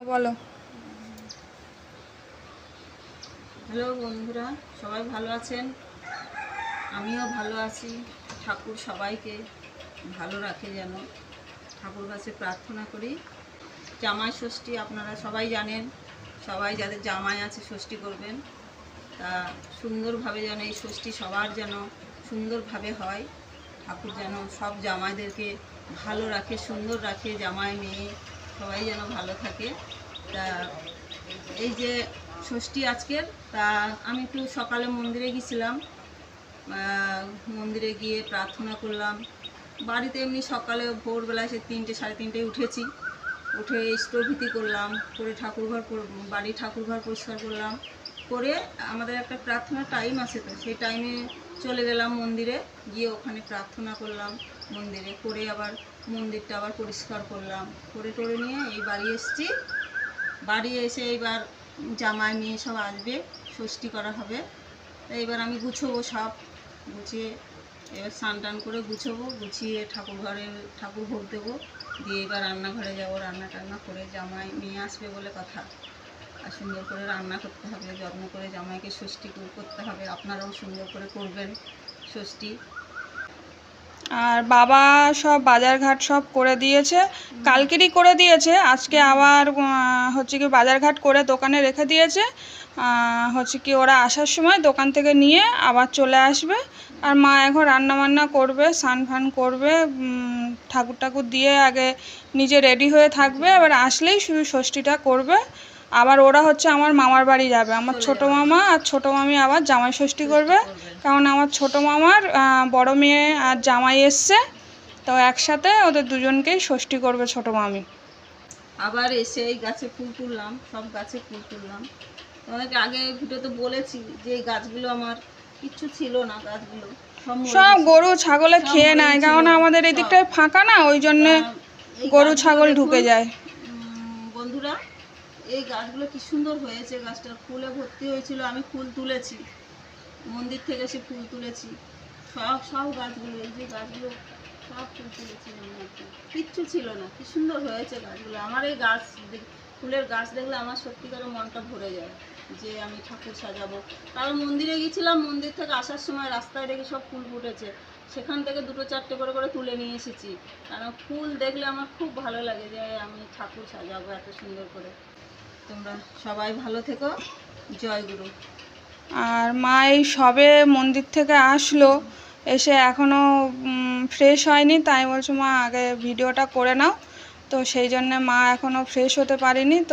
বলো। হ্যালো বন্ধুরা, সবাই ভালো আছেন? আমিও ভালো আছি। ঠাকুর সবাইকে ভালো রাখে যেন। ঠাকুর কাছে প্রার্থনা করি। জামাই ষষ্ঠী আপনারা সবাই জানেন, সবাই যাদের জামাই আছে ষষ্ঠী করবেন। তা সুন্দরভাবে যেন এই ষষ্ঠী সবার যেন সুন্দরভাবে হয়। ঠাকুর যেন সব জামাইদেরকে ভালো রাখে, সুন্দর রাখে জামাই মেয়ে। সবাই যেন ভালো থাকে। তা এই যে ষষ্ঠী আজকের তা আমি একটু সকালে মন্দিরে গেছিলাম। আহ, মন্দিরে গিয়ে প্রার্থনা করলাম। বাড়িতে এমনি সকালে ভোরবেলা সে তিনটে সাড়ে তিনটেয় উঠেছি। উঠে স্থভিতি করলাম করে ঠাকুরঘর বাড়ি ঠাকুরঘর পরিষ্কার করলাম। করে আমাদের একটা প্রার্থনা টাইম আছে তো সেই টাইমে চলে গেলাম মন্দিরে গিয়ে ওখানে প্রার্থনা করলাম। মন্দিরে। করে আবার মন্দিরটা আবার পরিষ্কার করলাম। করে করে নিয়ে এই বাড়ি এসেছি। বাড়ি এসে এইবার জামাই নিয়ে সব আসবে, ষষ্ঠী করা হবে। এইবার আমি গুছোবো সব। গুছিয়ে এবার স্নান টান করে গুছোবো, গুছিয়ে ঠাকুর ঘরে, ঠাকুর ভোগ দেবো। দিয়ে এবার রান্নাঘরে যাব। রান্না টান্না করে জামাই নিয়ে আসবে বলে কথা। আর সুন্দর করে রান্না করতে হবে, যত্ন করে জামাইকে ষষ্ঠী করতে হবে। আপনারাও সুন্দর করে করবেন ষষ্ঠী। আর বাবা সব বাজারঘাট সব করে দিয়েছে। কালকেরই করে দিয়েছে। আজকে আবার হচ্ছে কি বাজারঘাট করে দোকানে রেখে দিয়েছে। হচ্ছে কি ওরা আসার সময় দোকান থেকে নিয়ে আবার চলে আসবে। আর মা এখন রান্না বান্না করবে স্নান ফান করবে ঠাকুর ঠাকুর দিয়ে আগে নিজে রেডি হয়ে থাকবে। এবার আসলেই শুধু ষষ্ঠীটা করবে। আবার ওরা হচ্ছে আমার মামার বাড়ি যাবে। আমার ছোট মামা আর ছোট মামি আবার জামাই ষষ্ঠী করবে। কারণ আমার ছোট মামার বড় মেয়ে আর জামাই এসছে। তো একসাথে ওদের দুজনকেই ষষ্ঠী করবে ছোট মামি। আবার এসে এই গাছে ফুল তুললাম সব গাছে ফুল তুললাম। তোমাদেরকে আগে ভিডিওতে বলেছি যে এই গাছগুলো আমার কিচ্ছু ছিল না গাছগুলো সব। গরু ছাগলে খেয়ে নেয়। কারণ আমাদের এই দিকটায় ফাঁকা না ওই জন্যে গরু ছাগল ঢুকে যায়। বন্ধুরা এই গাছগুলো কি সুন্দর হয়েছে গাছটা ফুলে ভর্তি হয়েছিল, আমি ফুল তুলেছি। মন্দির থেকে সে ফুল তুলেছি। সব সব গাছগুলো, এই যে গাছগুলো, সব ফুল একদম। কিচ্ছু ছিল না, কি সুন্দর হয়েছে গাছগুলো। আমার এই গাছ ফুলের গাছ দেখলে আমার সত্যিকারের মনটা ভরে যায় যে আমি ঠাকুর সাজাবো। কারণ মন্দিরে গেছিলাম মন্দির থেকে আসার সময় রাস্তায় দেখে সব ফুল ফুটেছে। সেখান থেকে দুটো চারটে করে করে তুলে নিয়ে এসেছি। কারণ ফুল দেখলে আমার খুব ভালো লাগে যে আমি ঠাকুর সাজাবো এত সুন্দর করে। তোমরা সবাই ভালো থেকো। জয় গুরু। আর মা এই সবে মন্দির থেকে আসলো, এসে এখনও ফ্রেশ হয়নি, তাই বলছো মা আগে ভিডিওটা করে নাও। তো সেই জন্য মা এখনও ফ্রেশ হতে পারেনি